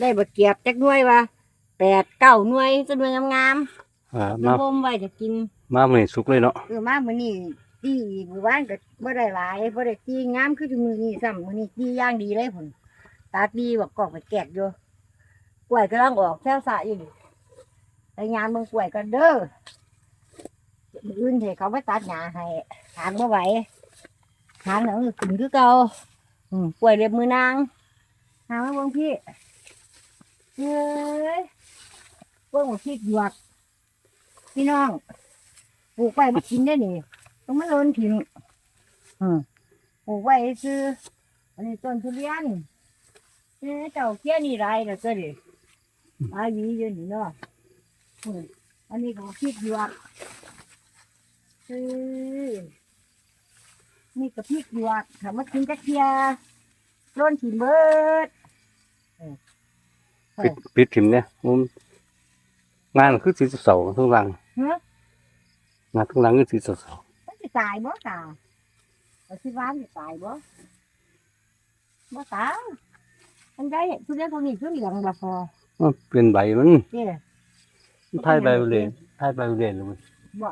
ได้บะเกียบจักหน่วยวะแปดเก้าหน่วยจะหน่วยงามอ่าๆมาน้ำมไว้จะกินมามื้อนี้สุกเลยเนาะเออมามื้อนี้ตีมื้อวานก็บ่ได้หลายบ่ได้ตีงามคือทุกมื้อนี้ซ้ำมื้อนี้ตีอย่างดีเลยพุ่นตาดีบักกอกไปแกกอยู่กล้วยกำลังออกแถวสระอยู่นี่ไปงานเมืองกล้วยกันเด้อมื้ออื่นให้เขาไปตัดหญ้าให้ทางบ่ไหวทางแล้วขึ้นคือเก่าอืมกล้วยเล็บมือนางหามาเบิ่งพี่ เฮ้ยเบิ่งว่าพริกหยวก พี่น้อง ปลูกไว้มากินได้นี่ต้องมาโลนทิ้งอืมปลูกไว้ซื้อ อันนี้ต้นทุเรียนเอ๊ะเจ้าเกี้ยนี่ไรแล้วก็ดิอายีอยู่นี่เนาะอืมอันนี้ก็พริกหยวกซื้อนี่ก็พริกหยวกถามว่ากินจักเทียโลนทิ้งเบิด ปิดปิดถิ่มเนี่ยมุมงานคือสีเสาๆข้างหลังฮะงานข้างหลังคือสีเสามันจะตายบ่ตาเอาสิว่ามันจะตายบ่บ่ตายมันได้ทุเรียนพวกนี้คือเหลืองบ่พอๆมันเป็นใบมันเด้มันทายใบเลยทายใบเลยเลยมันบ่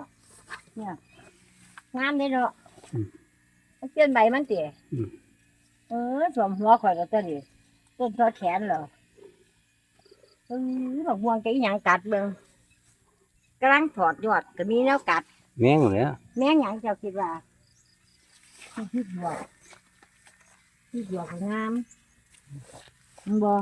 เนี่ยงามเด้เนาะอืมมันเปลี่ยนใบมันติอืมเออสวมหัวข่อยก็ตัวนี้ต้นทอดแขนเหรอ เออดอกม่วงแกอีหยังกัดเบิ่งกำลังถอดยอดก็มีแนวกัด แม่งเลยอะแม่งหยังเจ้าคิดว่าพี่บัวพี่บัวก็งามมันบ่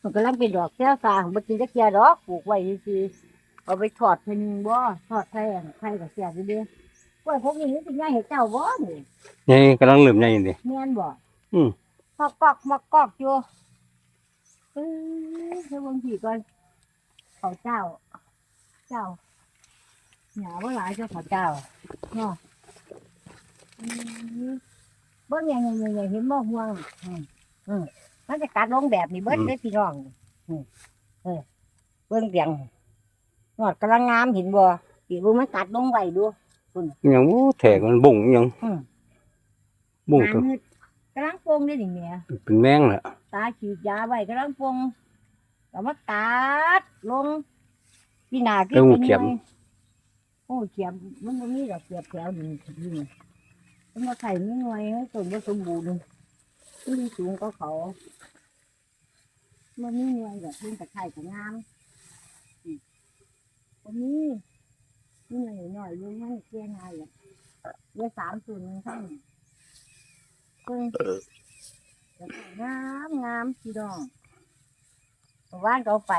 มันกำลังเป็นดอกแก้วสาของบ่กินจักเทียดอกปลูกไว้ซื่อๆเอาไปทอดเพิ่นงบ่ทอดไข่อันไข่ก็เสียอยู่เด้กล้วยพวกนี้มันสิง่ายให้เจ้าบ่นี่ใหญ่กำลังเริ่มใหญ่นี่แม่นบ่อืมมอกกอกมอกกอกอยู่เอ้ย เดี๋ยวเบิ่งพี่ก่อนเขาเจ้า เจ้าหยาบ่หลายเจ้าเขาเจ้าเนาะอืมเบิ้งยังยังยังเห็นบ่ห่วงอืมอืมมันจะกัดลงแบบนี้เบิ้งได้พี่น้องอืมเออเบิ้งเสียงนอดกำลังงามเห็นบ่ปีบุมันกัดลงไว้ดูยังโอ้แถกมันบุ่งยังอืมบุ่งหาตัวมืดกำลังโป่งได้ดิเมียเป็นแมงแหละตาฉีดยาไว้กำลังโป่ง แล้วมากัดลงพี่นาขึ้นไปหน่อยโอ้เขียมมันบ่มีดอกเขียบแถวดินดินมันมาไข่ไม่หน่วยให้ต้นบ่สมบูรณ์มันสูงก็เขามันมีหน่วยแบบเป็นตะไคร่กับงามอืมวันนี้นี่หน่อยหน่อยๆลุงมันเกลียงไงอะเรือสามส่วนทั้งเพิ่งงามงามพี่ดอง ว่านเขาไป